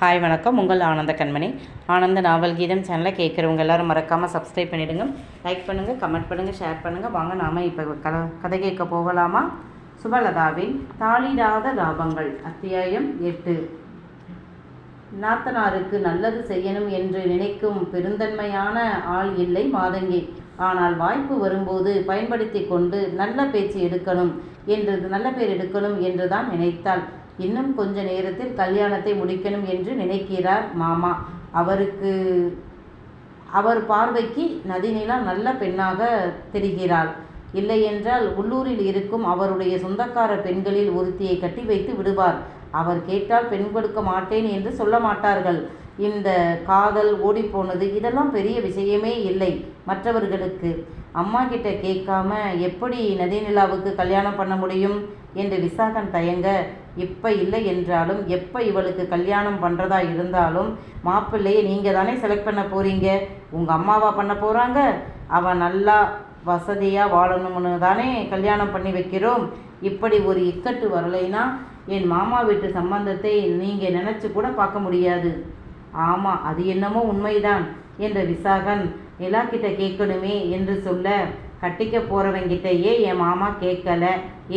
Hi வணக்கம். உங்கள் ஆனந்த கண்மணி. ஆனந்த நாவல் கீதம் சேனலை கேட்குறவங்க எல்லாரும் மறக்காமல் சப்ஸ்கிரைப் பண்ணிவிடுங்க லைக் பண்ணுங்கள் கமெண்ட் பண்ணுங்கள் ஷேர் பண்ணுங்கள் வாங்க நாம் இப்போ கத கதை கேட்க போகலாமா? சுபலதாவின் தாளிடாத லாபங்கள் அத்தியாயம் எட்டு. நாத்தனாருக்கு நல்லது செய்யணும் என்று நினைக்கும் பெருந்தன்மையான ஆள் இல்லை மாதங்கி. ஆனால் வாய்ப்பு வரும்போது பயன்படுத்தி கொண்டு நல்ல பேச்சு எடுக்கணும் என்று நல்ல பேர் எடுக்கணும் என்று தான் நினைத்தாள். இன்னும் கொஞ்ச நேரத்தில் கல்யாணத்தை முடிக்கணும் என்று நினைக்கிறார் மாமா. அவருக்கு அவர் பார்வைக்கு நதிநிலா நல்ல பெண்ணாக தெரிகிறாள். இல்லையென்றால் உள்ளூரில் இருக்கும் அவருடைய சொந்தக்கார பெண்களில் ஒருத்தியை கட்டி வைத்து விடுவார். அவர் கேட்டால் பெண் கொடுக்க மாட்டேன் என்று சொல்ல மாட்டார்கள். இந்த காதல் ஓடிப்போனது இதெல்லாம் பெரிய விஷயமே இல்லை மற்றவர்களுக்கு. அம்மா கிட்ட கேட்காம எப்படி நதிநிலாவுக்கு கல்யாணம் பண்ண முடியும்? என்று விசாகன் தயங்க இப்போ இல்லை என்றாலும் எப்போ இவளுக்கு கல்யாணம் பண்ணுறதா இருந்தாலும் மாப்பிள்ளையை நீங்கள் தானே செலக்ட் பண்ண போகிறீங்க உங்கள் அம்மாவா பண்ண போகிறாங்க அவன் நல்லா வசதியாக வாழணும்னு தானே கல்யாணம் பண்ணி வைக்கிறோம். இப்படி ஒரு இக்கட்டு வரலைன்னா என் மாமா வீட்டு சம்பந்தத்தை நீங்கள் நினச்சி கூட பார்க்க முடியாது. ஆமாம் அது என்னமோ உண்மைதான் என்ற விசாகன் நிலா கிட்ட கேட்கணுமே என்று சொல்ல கட்டிக்க போகிறவங்கிட்டயே என் மாமா கேட்கல.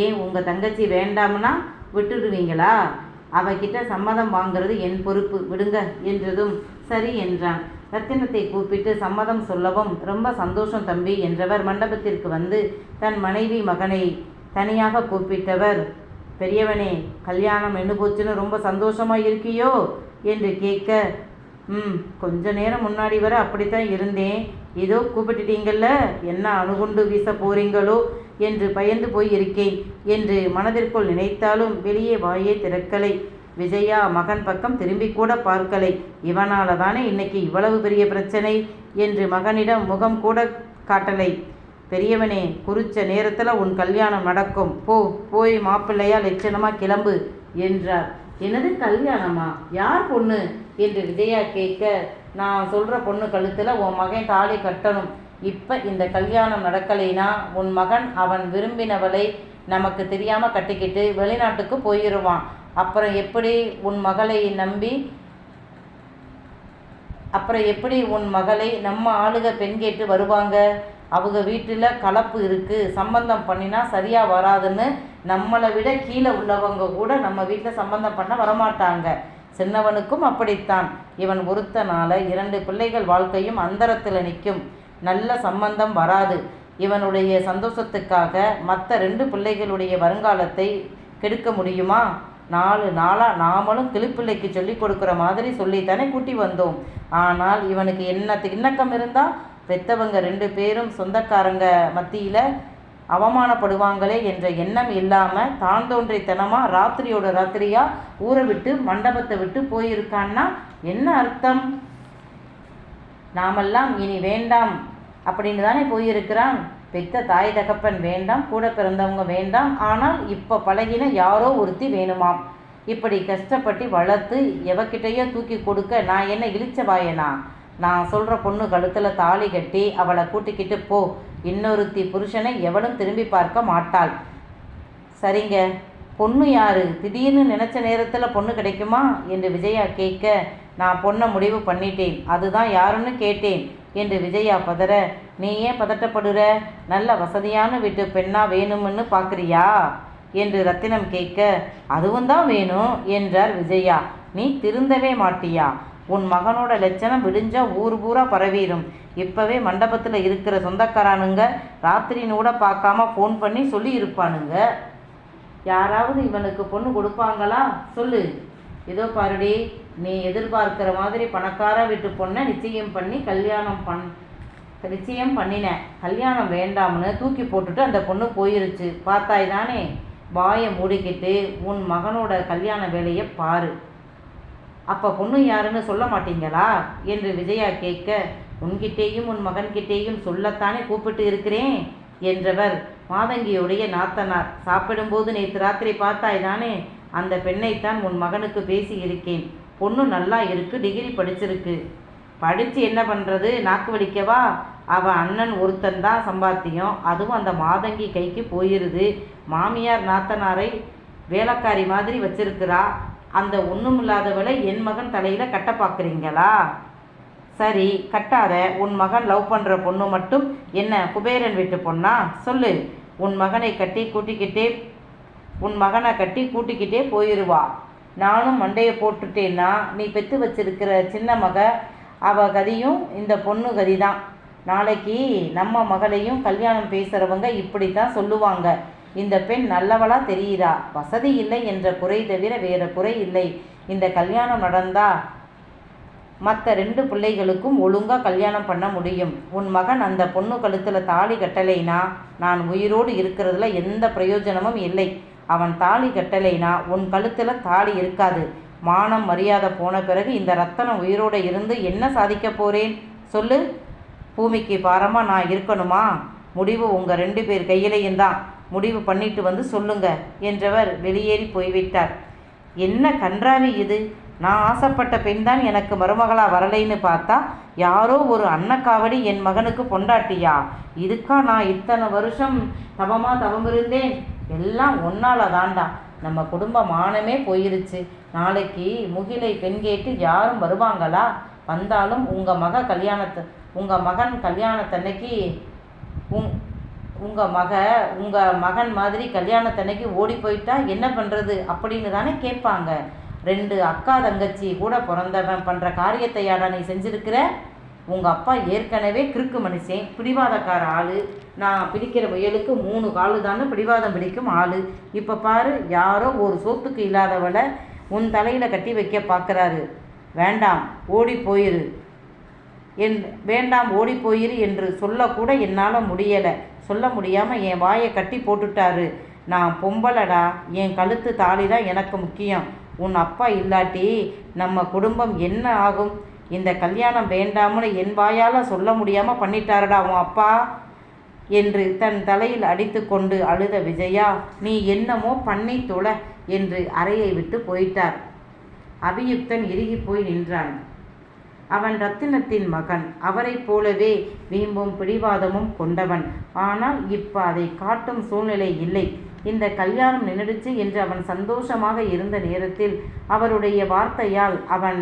ஏன் உங்கள் தங்கச்சி வேண்டாம்னா? விட்டுடுவீங்களா? அவகிட்ட சம்மதம் வாங்குறது என் பொறுப்பு. விடுங்க என்றதும் சரி என்றான். ரத்தினத்தை கூப்பிட்டு சம்மதம் சொல்லவும் ரொம்ப சந்தோஷம் தம்பி என்றவர் மண்டபத்திற்கு வந்து தன் மனைவி மகனை தனியாக கூப்பிட்டவர். பெரியவனே கல்யாணம் என்ன போச்சுன்னு ரொம்ப சந்தோஷமாக இருக்கியோ? என்று கேட்க ம் கொஞ்ச நேரம் முன்னாடி வரை அப்படித்தான் இருந்தேன். ஏதோ கூப்பிட்டுட்டீங்கல்ல என்ன அணுகுண்டு வீச போகிறீங்களோ என்று பயந்து போய் இருக்கேன் என்று மனதிற்குள் நினைத்தாலும் வெளியே வாயே திறக்கலை. விஜயா மகன் பக்கம் திரும்பி கூட பார்க்கலை. இவனால தானே இன்னைக்கு இவ்வளவு பெரிய பிரச்சனை என்று மகனிடம் முகம் கூட காட்டலை. பெரியவனே குறிச்ச நேரத்தில் உன் கல்யாணம் நடக்கும். போ போய் மாப்பிள்ளையா லட்சணமா கிளம்பு என்றார். எனது கல்யாணமா? யார் பொண்ணு? என்று விஜயா கேட்க நான் சொல்கிற பொண்ணு கழுத்தில் உன் மகன் தாலி கட்டணும். இப்போ இந்த கல்யாணம் நடக்கலைனா உன் மகன் அவன் விரும்பினவளை நமக்கு தெரியாமல் கட்டிக்கிட்டு வெளிநாட்டுக்கு போயிடுவான் அப்புறம் எப்படி உன் மகளை நம்பி அப்புறம் எப்படி உன் மகளை நம்ம ஆளுக பெண் கேட்டு வருவாங்க? அவங்க வீட்டில் கலப்பு இருக்குது சம்பந்தம் பண்ணினா சரியாக வராதுன்னு நம்மளை விட கீழே உள்ளவங்க கூட நம்ம வீட்டில் சம்பந்தம் பண்ண வரமாட்டாங்க. சின்னவனுக்கும் அப்படித்தான். இவன் ஒருத்தனால இரண்டு பிள்ளைகள் வாழ்க்கையும் அந்தரத்தில் நிற்கும் நல்ல சம்பந்தம் வராது. இவனுடைய சந்தோஷத்துக்காக மற்ற ரெண்டு பிள்ளைகளுடைய வருங்காலத்தை கெடுக்க முடியுமா? நாலு நாளாக நாமளும் கிளிப்பிள்ளைக்கு சொல்லி கொடுக்குற மாதிரி சொல்லித்தானே கூட்டி வந்தோம். ஆனால் இவனுக்கு என்ன இணக்கம் இருந்தால் பெத்தவங்க ரெண்டு பேரும் சொந்தக்காரங்க மத்தியில் அவமானப்படுவாங்களே என்ற எண்ணம் இல்லாமல் தான் தோன்றித்தனமாக ராத்திரியோட ராத்திரியாக ஊரை விட்டு மண்டபத்தை விட்டு போயிருக்கான்னா என்ன அர்த்தம்? நாமெல்லாம் இனி வேண்டாம். அப்படின்னு தானே போயிருக்கிறான். பெத்த தாய் தகப்பன் வேண்டாம் கூட பிறந்தவங்க வேண்டாம். ஆனால் இப்போ பழகின யாரோ ஒருத்தி வேணுமாம். இப்படி கஷ்டப்பட்டு வளர்த்து எவக்கிட்டையோ தூக்கி கொடுக்க நான் என்ன இழிச்ச வாயனா? நான் சொல்கிற பொண்ணு கழுத்தில் தாலி கட்டி அவளை கூட்டிக்கிட்டு போ. இன்னொருத்தி புருஷனை எவளும் திரும்பி பார்க்க மாட்டாள். சரிங்க. பொண்ணு யாரு? திடீர்னு நினச்ச நேரத்தில் பொண்ணு கிடைக்குமா? என்று விஜயா கேட்க நான் பொண்ணை முடிவு பண்ணிட்டேன். அதுதான் யாருன்னு கேட்டேன். என்று விஜயா பதற. நீ ஏன் பதட்டப்படுற? நல்ல வசதியான வீட்டு பெண்ணா வேணும்னு பார்க்குறியா என்று ரத்தினம் கேட்க. அதுவும் தான் வேணும் என்றார் விஜயா. நீ திருந்தவே மாட்டியா? உன் மகனோட லட்சணம் விடிஞ்சா ஊர் பூரா பரவிடும் இப்போவே மண்டபத்தில் இருக்கிற சொந்தக்காரானுங்க ராத்திரின்னு கூட பார்க்காம ஃபோன் பண்ணி சொல்லி இருப்பானுங்க யாராவது இவனுக்கு பொண்ணு கொடுப்பாங்களா? சொல்லு. ஏதோ பாருடி நீ எதிர்பார்க்கிற மாதிரி பணக்கார வீட்டு பொண்ணை நிச்சயம் பண்ணி கல்யாணம் பண் நிச்சயம் பண்ணினேன் கல்யாணம் வேண்டாம்னு தூக்கி போட்டுட்டு அந்த பொண்ணு போயிருச்சு. பார்த்தாய் தானே? வாயை மூடிக்கிட்டு உன் மகனோட கல்யாண வேலையை பாரு. அப்போ பொண்ணு யாருன்னு சொல்ல மாட்டீங்களா? என்று விஜயா கேட்க உன்கிட்டேயும் உன் மகன்கிட்டேயும் சொல்லத்தானே கூப்பிட்டு இருக்கிறேன்? என்றவர். மாதங்கியுடைய நாத்தனார் சாப்பிடும்போது நேற்று ராத்திரி பார்த்தாய் தானே? அந்த பெண்ணைத்தான் உன் மகனுக்கு பேசி இருக்கேன். பொண்ணு நல்லா இருக்கு டிகிரி படிச்சிருக்கு. படித்து என்ன பண்ணுறது நாக்கு வலிக்கவா? அவள் அண்ணன் ஒருத்தன் தான் சம்பாத்தியம். அதுவும் அந்த மாதங்கி கைக்கு போயிருது. மாமியார் நாத்தனாரை வேலைக்காரி மாதிரி வச்சிருக்கிறா. அந்த ஒன்றுமில்லாதவளை என் மகன் தலையில் கட்ட பார்க்குறீங்களா? சரி கட்டாத. உன் மகன் லவ் பண்ணுற பொண்ணு மட்டும் என்ன குபேரன் வீட்டு பொண்ணா? சொல்லு. உன் மகனை கட்டி கூட்டிக்கிட்டே உன் மகனை கட்டி கூட்டிக்கிட்டே போயிடுவா நானும் மண்டையை போட்டுட்டேன்னா நீ பெற்று வச்சிருக்கிற சின்ன மக அவ கதியும் இந்த பொண்ணு கதி தான் நாளைக்கு நம்ம மகளையும் கல்யாணம் பேசுகிறவங்க இப்படி தான் சொல்லுவாங்க. இந்த பெண் நல்லவளா தெரியுதா வசதி இல்லை என்ற குறை தவிர வேற குறை இல்லை. இந்த கல்யாணம் நடந்தா மற்ற ரெண்டு பிள்ளைகளுக்கும் ஒழுங்காக கல்யாணம் பண்ண முடியும். உன் மகன் அந்த பொண்ணு கழுத்தில் தாலி கட்டலைனா நான் உயிரோடு இருக்கிறதுல எந்த பிரயோஜனமும் இல்லை. அவன் தாலி கட்டலைனா உன் கழுத்தில் தாலி இருக்காது. மானம் மரியாதை போன பிறகு இந்த ரத்தனம் உயிரோடு இருந்து என்ன சாதிக்க போகிறேன் சொல்லு. பூமிக்கு பாரமாக நான் இருக்கணுமா? முடிவு உங்கள் ரெண்டு பேர் கையிலையும் தான். முடிவு பண்ணிட்டு வந்து சொல்லுங்க என்றவர் வெளியேறி போய்விட்டார். என்ன கன்றாவி இது? நான் ஆசைப்பட்ட பெண் தான் எனக்கு மருமகளாக வரலைன்னு பார்த்தா யாரோ ஒரு அன்னக்காவடி என் மகனுக்கு பொண்டாட்டியா? இதுக்கா நான் இத்தனை வருஷம் தவமாக தவம் இருந்தேன் எல்லாம் ஒன்னால தாண்டா நம்ம குடும்ப மானமே போயிருச்சு. நாளைக்கு முகிலை பெண் கேட்டு யாரும் வருவாங்களா? வந்தாலும் உங்கள் மக கல்யாணத்து உங்கள் மகன் கல்யாணத்தன்னைக்கு உங் உங்கள் மக உங்கள் மகன் மாதிரி கல்யாணத்தன்னைக்கு ஓடி போயிட்டா என்ன பண்ணுறது அப்படின்னு தானே கேட்பாங்க. ரெண்டு அக்கா தங்கச்சி கூட பிறந்தவன் பண்ணுற காரியத்தையாடா நீ செஞ்சுருக்கிற? உங்கள் அப்பா ஏற்கனவே கிறுக்கு மனுஷன் பிடிவாதக்கார ஆள். நான் பிடிக்கிற முயலுக்கு மூணு காலு தானே பிடிவாதம் பிடிக்கும் ஆள். இப்போ பாரு யாரோ ஒரு சோத்துக்கு இல்லாதவளை உன் தலையில் கட்டி வைக்க பார்க்குறாரு வேண்டாம் ஓடி போயிரு. என் வேண்டாம் ஓடி போயிரு என்று சொல்லக்கூட என்னால் முடியலை. சொல்ல முடியாமல் என் வாயை கட்டி போட்டுட்டாரு. நான் பொம்பளடா என் கழுத்து தாலி தான் எனக்கு முக்கியம். உன் அப்பா இல்லாட்டி நம்ம குடும்பம் என்ன ஆகும்? இந்த கல்யாணம் வேண்டாம்னு என் வாயால் சொல்ல முடியாமல் பண்ணிட்டாரடா உன் அப்பா என்று தன் தலையில் அடித்துக்கொண்டு அழுத விஜயா நீ என்னமோ பண்ணி தொழ என்று அறையை விட்டு போயிட்டார். அபியுக்தன் இறுகி போய் நின்றான். அவன் ரத்தினத்தின் மகன் அவரைப் போலவே வீம்பும் பிடிவாதமும் கொண்டவன். ஆனால் இப்போ அதை காட்டும் சூழ்நிலை இல்லை. இந்த கல்யாணம் நின்றுடுச்சு என்று அவன் சந்தோஷமாக இருந்த நேரத்தில் அவருடைய வார்த்தையால் அவன்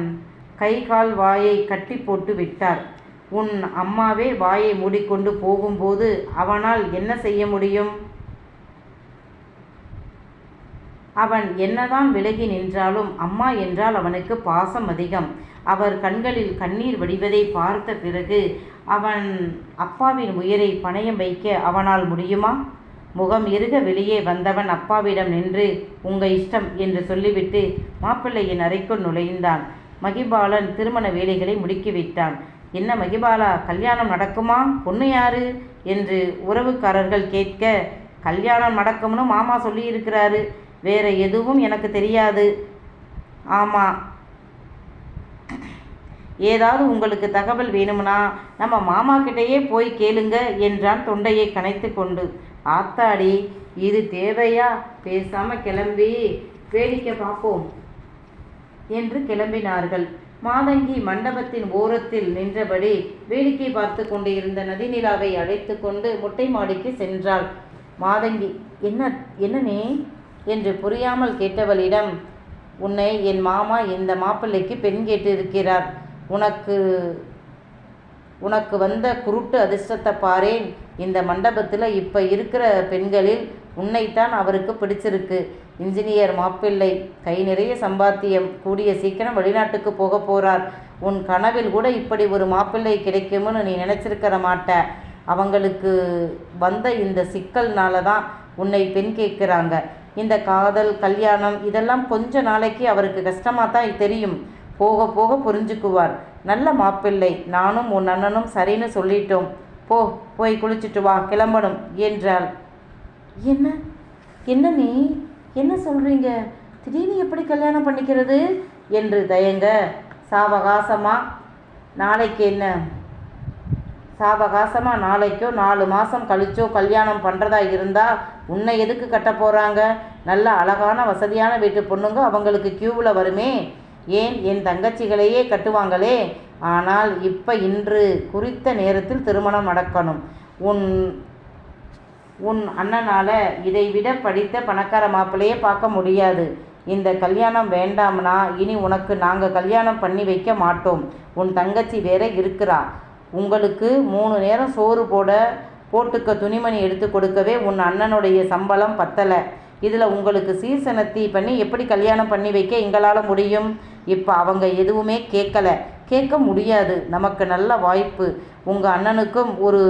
கை கால் வாயை கட்டி போட்டு விட்டார். உன் அம்மாவே வாயை மூடிக்கொண்டு போகும்போது அவனால் என்ன செய்ய முடியும்? அவன் என்னதான் விலகி நின்றாலும் அம்மா என்றால் அவனுக்கு பாசம் அதிகம். அவர் கண்களில் கண்ணீர் வடிவதை பார்த்த பிறகு அவன் அப்பாவின் உயிரை பணயம் வைக்க அவனால் முடியுமா? முகம் இருக வெளியே வந்தவன் அப்பாவிடம் நின்று உங்க இஷ்டம் என்று சொல்லிவிட்டு மாப்பிள்ளையின் அறைக்குள் நுழைந்தான். மகிபாலன் திருமண வேலைகளை முடுக்கிவிட்டான் என்ன மகிபாலா கல்யாணம் நடக்குமா? பொண்ணு யாரு? என்று உறவுக்காரர்கள் கேட்க கல்யாணம் நடக்கும்னு மாமா சொல்லியிருக்கிறாரு. வேற எதுவும் எனக்கு தெரியாது. ஆமாம் ஏதாவது உங்களுக்கு தகவல் வேணும்னா நம்ம மாமா கிட்டேயே போய் கேளுங்க என்றான் தொண்டையை கனைத்து கொண்டு. ஆத்தாடி இது தேவையா? பேசாம கிளம்பி வேடிக்கை பார்ப்போம். என்று கிளம்பினார்கள். மாதங்கி மண்டபத்தின் ஓரத்தில் நின்றபடி வேடிக்கை பார்த்து கொண்டிருந்த நதிநிலாவை அழைத்து கொண்டு மொட்டை மாடிக்கு சென்றாள். மாதங்கி என்ன என்னனே என்று புரியாமல் கேட்டவளிடம் உன்னை என் மாமா இந்த மாப்பிள்ளைக்கு பெண் கேட்டிருக்கிறார். உனக்கு உனக்கு வந்த குருட்டு அதிர்ஷ்டத்தை பாரேன். இந்த மண்டபத்தில் இப்போ இருக்கிற பெண்களில் உன்னைத்தான் அவருக்கு பிடிச்சிருக்கு. இன்ஜினியர் மாப்பிள்ளை கை நிறைய சம்பாத்தியம் கூடிய சீக்கிரம் வெளிநாட்டுக்கு போக போகிறார் உன் கனவில் கூட இப்படி ஒரு மாப்பிள்ளை கிடைக்கும்னு நீ நினச்சிருக்கிற மாட்ட. அவங்களுக்கு வந்த இந்த சிக்கல்னால தான் உன்னை பெண் கேட்குறாங்க. இந்த காதல் கல்யாணம் இதெல்லாம் கொஞ்ச நாளைக்கு அவருக்கு கஷ்டமாக தான் தெரியும். போக போக புரிஞ்சுக்குவார். நல்ல மாப்பிள்ளை நானும் உன் அண்ணனும் சரின்னு சொல்லிட்டோம். போ போய் குளிச்சுட்டு வா கிளம்பணும் என்றாள். என்ன? என்ன நீ? என்ன சொல்கிறீங்க திடீர்னு எப்படி கல்யாணம் பண்ணிக்கிறது? என்று தயங்க சாவகாசமாக நாளைக்கு என்ன? சாவகாசமாக நாளைக்கோ நாலு மாதம் கழிச்சோ கல்யாணம் பண்ணுறதா இருந்தால் உன்னை எதுக்கு கட்ட போகிறாங்க நல்ல அழகான வசதியான வீட்டு பொண்ணுங்க அவங்களுக்கு க்யூவில் வருமே. ஏன்? என் தங்கச்சிகளையே கட்டுவாங்களே. ஆனால் இப்போ இன்று குறித்த நேரத்தில் திருமணம் நடக்கணும். உன் உன் அண்ணனால் இதைவிட படித்த பணக்கார மாப்பிள்ளையே பார்க்க முடியாது. இந்த கல்யாணம் வேண்டாம்னா இனி உனக்கு நாங்கள் கல்யாணம் பண்ணி வைக்க மாட்டோம். உன் தங்கச்சி வேற இருக்கிறா. உங்களுக்கு மூணு நேரம் சோறு போட போட்டுக்க துணிமணி எடுத்து கொடுக்கவே உன் அண்ணனுடைய சம்பளம் பத்தலை. இதில் உங்களுக்கு சீசனத்தி பண்ணி எப்படி கல்யாணம் பண்ணி வைக்க எங்களால் முடியும்? இப்போ அவங்க எதுவுமே கேட்கல கேட்க முடியாது. நமக்கு நல்ல வாய்ப்பு. உங்கள் அண்ணனுக்கும் ஒரு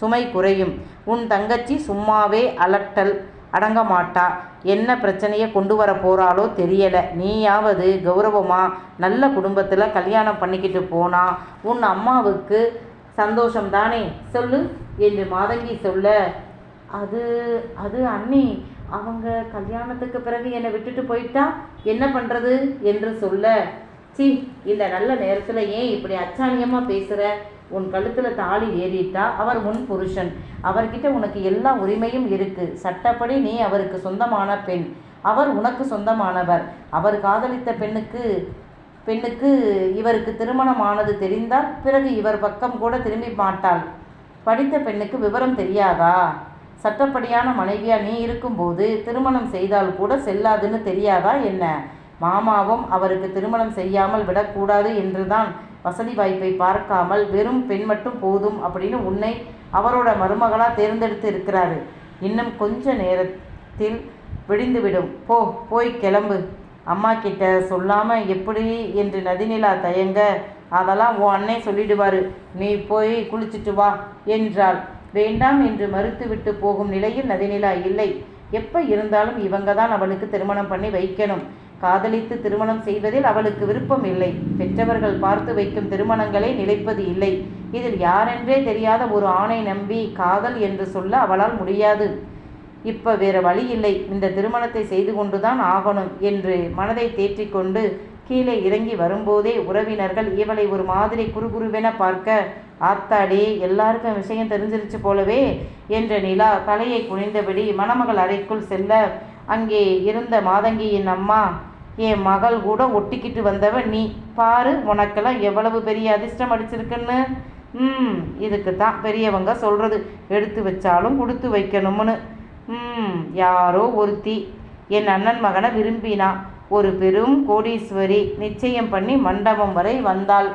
சுமை குறையும். உன் தங்கச்சி சும்மாவே அலட்டல் அடங்க மாட்டா என்ன பிரச்சனையை கொண்டு வர போகிறாளோ தெரியலை. நீயாவது கௌரவமாக நல்ல குடும்பத்தில் கல்யாணம் பண்ணிக்கிட்டு போனா உன் அம்மாவுக்கு சந்தோஷம் தானே சொல்லு. என்று மாதங்கி சொல்ல அது அது அண்ணி அவங்க கல்யாணத்துக்கு பிறகு என்னை விட்டுட்டு போயிட்டா? என்ன பண்ணுறது என்று சொல்ல சி இந்த நல்ல நேரத்தில் ஏன் இப்படி அச்சாணியமாக பேசுகிற உன் கழுத்தில் தாலி ஏறிட்டா அவர் முன் புருஷன். அவர்கிட்ட உனக்கு எல்லா உரிமையும் இருக்கு. சட்டப்படி நீ அவருக்கு சொந்தமான பெண். அவர் உனக்கு சொந்தமானவர். அவர் காதலித்த பெண்ணுக்கு பெண்ணுக்கு இவருக்கு திருமணமானது தெரிந்தால் பிறகு இவர் பக்கம் கூட திரும்பி மாட்டாள். படித்த பெண்ணுக்கு விவரம் தெரியாதா? சட்டப்படியான மனைவியா நீ இருக்கும்போது திருமணம் செய்தால் கூட செல்லாதுன்னு தெரியாதா என்ன? மாமாவும் அவருக்கு திருமணம் செய்யாமல் விடக்கூடாது என்றுதான் வசதி வாய்ப்பை பார்க்காமல் வெறும் பெண் மட்டும் போதும் அப்படின்னு உன்னை அவரோட மருமகளாக தேர்ந்தெடுத்து இருக்கிறாரு. இன்னும் கொஞ்ச நேரத்தில் விடிந்துவிடும். போ போய் கிளம்பு. அம்மா கிட்ட சொல்லாமல் எப்படி என்று நதிநிலா தயங்க அதெல்லாம் உன் அண்ணே சொல்லிடுவாரு. நீ போய் குளிச்சுட்டு வா என்றாள். வேண்டாம் என்று மறுத்துவிட்டு போகும் நிலையில் நதிநிலா இல்லை. எப்போ இருந்தாலும் இவங்க தான் அவளுக்கு திருமணம் பண்ணி வைக்கணும். காதலித்து திருமணம் செய்வதில் அவளுக்கு விருப்பம் இல்லை. பெற்றவர்கள் பார்த்து வைக்கும் திருமணங்களே நிலைப்பது இல்லை. இதில் யாரென்றே தெரியாத ஒரு ஆணை நம்பி காதல் என்று சொல்ல அவளால் முடியாது. இப்ப வேற வழி இல்லை. இந்த திருமணத்தை செய்து கொண்டுதான் ஆகணும் என்று மனதை தேற்றிக்கொண்டு கீழே இறங்கி வரும்போதே உறவினர்கள் இவளை ஒரு மாதிரி குறுகுருவென பார்க்க ஆத்தாடே எல்லாருக்கும் விஷயம் தெரிஞ்சிருச்சு போலவே என்ற நிலா தலையை குனிந்தபடி மணமகள் அறைக்குள் செல்ல அங்கே இருந்த மாதங்கியின் அம்மா என் மகள் கூட ஒட்டிக்கிட்டு வந்தவன் நீ. பாரு உனக்கெல்லாம் எவ்வளவு பெரிய அதிர்ஷ்டம் அடிச்சிருக்குன்னு. ம் இதுக்கு தான் பெரியவங்க சொல்கிறது எடுத்து வச்சாலும் கொடுத்து வைக்கணும்னு. ம் யாரோ ஒருத்தி. என் அண்ணன் மகனை விரும்பினா. ஒரு பெரும் கோடீஸ்வரி. நிச்சயம் பண்ணி மண்டபம் வரை வந்தாள்.